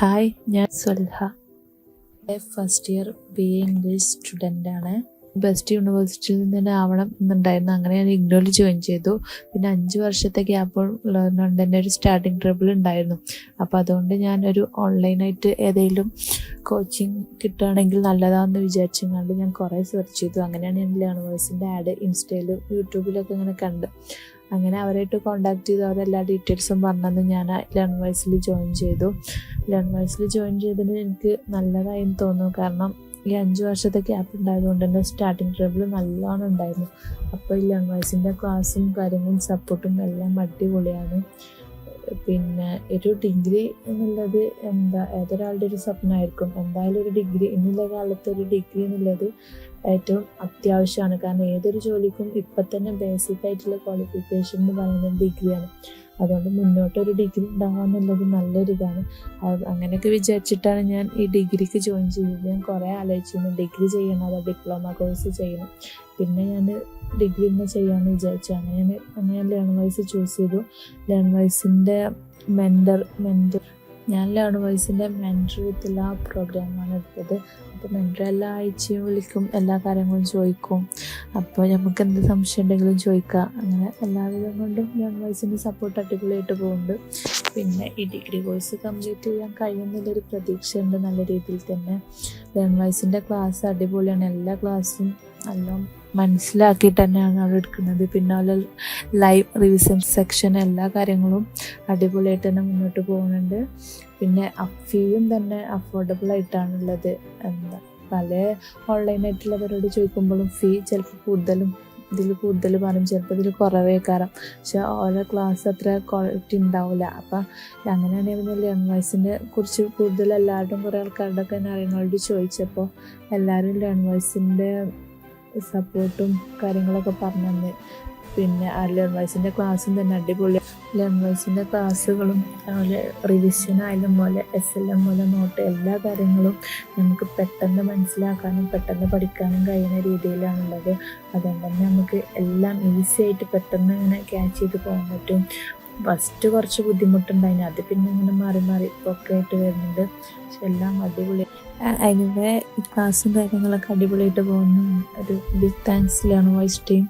Hi ഞാൻ Sulha. First year B A English സ്റ്റുഡന്റാണ്. Best യൂണിവേഴ്സിറ്റിയിൽ നിന്ന് തന്നെ ആവണം എന്നുണ്ടായിരുന്നു. അങ്ങനെ ഞാൻ ഇഗ്നോയിൽ ജോയിൻ ചെയ്തു. പിന്നെ അഞ്ച് വർഷത്തെ ഗ്യാപ്പ് ഉള്ളതുകൊണ്ട് തന്നെ ഒരു സ്റ്റാർട്ടിങ് ട്രബിൾ ഉണ്ടായിരുന്നു. അപ്പോൾ അതുകൊണ്ട് ഞാനൊരു ഓൺലൈനായിട്ട് ഏതെങ്കിലും കോച്ചിങ് കിട്ടുകയാണെങ്കിൽ നല്ലതാണെന്ന് വിചാരിച്ചുകൊണ്ട് ഞാൻ കുറേ സെർച്ച് ചെയ്തു. അങ്ങനെയാണ് ഞാൻ ലേണേഴ്സിന്റെ ആഡ് ഇൻസ്റ്റയിലും യൂട്യൂബിലൊക്കെ ഇങ്ങനെ കണ്ട്. അങ്ങനെ അവരായിട്ട് കോണ്ടാക്ട് ചെയ്തു. അവരെല്ലാ ഡീറ്റെയിൽസും പറഞ്ഞത് ഞാൻ ലേൺ ജോയിൻ ചെയ്തു. ലേൺ ജോയിൻ ചെയ്തതിന് എനിക്ക് നല്ലതായി തോന്നുന്നു. കാരണം ഈ അഞ്ച് വർഷത്തെ ഗ്യാപ്പ് ഉണ്ടായതുകൊണ്ട് തന്നെ സ്റ്റാർട്ടിങ് ട്രബിൾ നല്ലോണം ഉണ്ടായിരുന്നു. അപ്പോൾ ഈ ലങ് വയസ്സിന്റെ ക്ലാസ്സും കാര്യങ്ങളും സപ്പോർട്ടും എല്ലാം അടിപൊളിയാണ്. പിന്നെ ഒരു ഡിഗ്രി എന്നുള്ളത് എന്താ ഏതൊരാളുടെ ഒരു സ്വപ്നമായിരിക്കും എന്തായാലും ഒരു ഡിഗ്രി ഇന്നത്തെ കാലത്ത് ഒരു ഡിഗ്രി എന്നുള്ളത് ഏറ്റവും അത്യാവശ്യമാണ്. കാരണം ഏതൊരു ജോലിക്കും ഇപ്പം തന്നെ ബേസിക് ആയിട്ടുള്ള ക്വാളിഫിക്കേഷൻ എന്ന് പറയുന്നത് ഡിഗ്രിയാണ് അതുകൊണ്ട് മുന്നോട്ട് ഒരു ഡിഗ്രി ഉണ്ടാവുക എന്നുള്ളത് നല്ലൊരു ഇതാണ് അങ്ങനെയൊക്കെ വിചാരിച്ചിട്ടാണ് ഞാൻ ഈ ഡിഗ്രിക്ക് ജോയിൻ ചെയ്തത്. ഞാൻ കുറേ ആലോചിച്ചിരുന്നു ഡിഗ്രി ചെയ്യണം അതോ ഡിപ്ലോമ കോഴ്സ് ചെയ്യണം. പിന്നെ ഞാൻ ഡിഗ്രി തന്നെ ചെയ്യാമെന്ന് വിചാരിച്ചു. അങ്ങനെ ഞാൻ അങ്ങനെ ലേൺ വൈസ് ചൂസ് ചെയ്തു. ലേൺ വൈസിന്റെ മെന്റർ മെന്റർ ഞാൻ ലേൺ വോയിസിന്റെ മെന്റർ വിത്ത് ലാ പ്രോഗ്രാമാണ് എടുത്തത്. അപ്പോൾ മെന്റർ എല്ലാ ആഴ്ചയും വിളിക്കും എല്ലാ കാര്യങ്ങളും ചോദിക്കും. അപ്പോൾ നമുക്ക് എന്ത് സംശയം ഉണ്ടെങ്കിലും ചോദിക്കാം അങ്ങനെ എല്ലാവിധം കൊണ്ടും ലേൺ വോയിസിന്റെ സപ്പോർട്ട് അടിപൊളിയായിട്ട് പോകുന്നുണ്ട്. പിന്നെ ഈ ഡിഗ്രി കോഴ്സ് കംപ്ലീറ്റ് ചെയ്യാൻ കഴിയുന്നില്ലൊരു പ്രതീക്ഷയുണ്ട് നല്ല രീതിയിൽ തന്നെ. ലേൺ വൈസിന്റെ ക്ലാസ് അടിപൊളിയാണ്. എല്ലാ ക്ലാസ്സും നല്ല മനസ്സിലാക്കിയിട്ട് തന്നെയാണ് അവിടെ എടുക്കുന്നത്. പിന്നെ അതുപോലെ ലൈവ് റിവിഷൻ സെക്ഷൻ എല്ലാ കാര്യങ്ങളും അടിപൊളിയായിട്ട് തന്നെ മുന്നോട്ട് പോകുന്നുണ്ട്. പിന്നെ ഫീയും തന്നെ അഫോർഡബിൾ ആയിട്ടാണുള്ളത്. എന്താ പല ഓൺലൈനായിട്ടുള്ളവരോട് ചോദിക്കുമ്പോഴും ഫീ ചിലപ്പോൾ കൂടുതലും ഇതിൽ കൂടുതൽ പറയും ചിലപ്പോൾ ഇതിൽ കുറവേ കാരണം പക്ഷെ ഓരോ ക്ലാസ് അത്ര ക്വാളിറ്റി ഉണ്ടാവില്ല അപ്പം അങ്ങനെയാണെങ്കിൽ പിന്നെ ലേൺ വോയ്സിനെ കുറിച്ച് കൂടുതൽ എല്ലാവരുടെയും കുറേ ആൾക്കാരുടെ ഒക്കെ അറിയുന്നവരോട് ചോദിച്ചപ്പോൾ എല്ലാവരും ലേൺ വോയിസിന്റെ സപ്പോർട്ടും കാര്യങ്ങളൊക്കെ പറഞ്ഞു തന്നെ പിന്നെ ആ ലെൺ വൈസിന്റെ ക്ലാസ്സും തന്നെ അടിപൊളി. ലെൺ വൈസിന്റെ ക്ലാസ്സുകളും അതുപോലെ റിവിഷൻ ആയാലും പോലെ എസ് എൽ എം പോലെ നോട്ട് എല്ലാ കാര്യങ്ങളും നമുക്ക് പെട്ടെന്ന് മനസ്സിലാക്കാനും പെട്ടെന്ന് പഠിക്കാനും കഴിയുന്ന രീതിയിലാണുള്ളത്. അതുകൊണ്ട് തന്നെ നമുക്ക് എല്ലാം ഈസി ആയിട്ട് പെട്ടെന്ന് ഇങ്ങനെ ക്യാച്ച് ചെയ്ത് പോകാൻ പറ്റും. ഫസ്റ്റ് കുറച്ച് ബുദ്ധിമുട്ടുണ്ടായിന്. അത് പിന്നെ ഇങ്ങനെ മാറി മാറി ഒക്കെ ആയിട്ട് വരുന്നുണ്ട്. പക്ഷെ എല്ലാം അടിപൊളി. അതിന്റെ ക്ലാസ്സും കാര്യങ്ങളൊക്കെ അടിപൊളിയായിട്ട് പോകുന്നു. ഒരു ബിഗ് താങ്ക്സ് ലേണോ വോയിസ് ടീം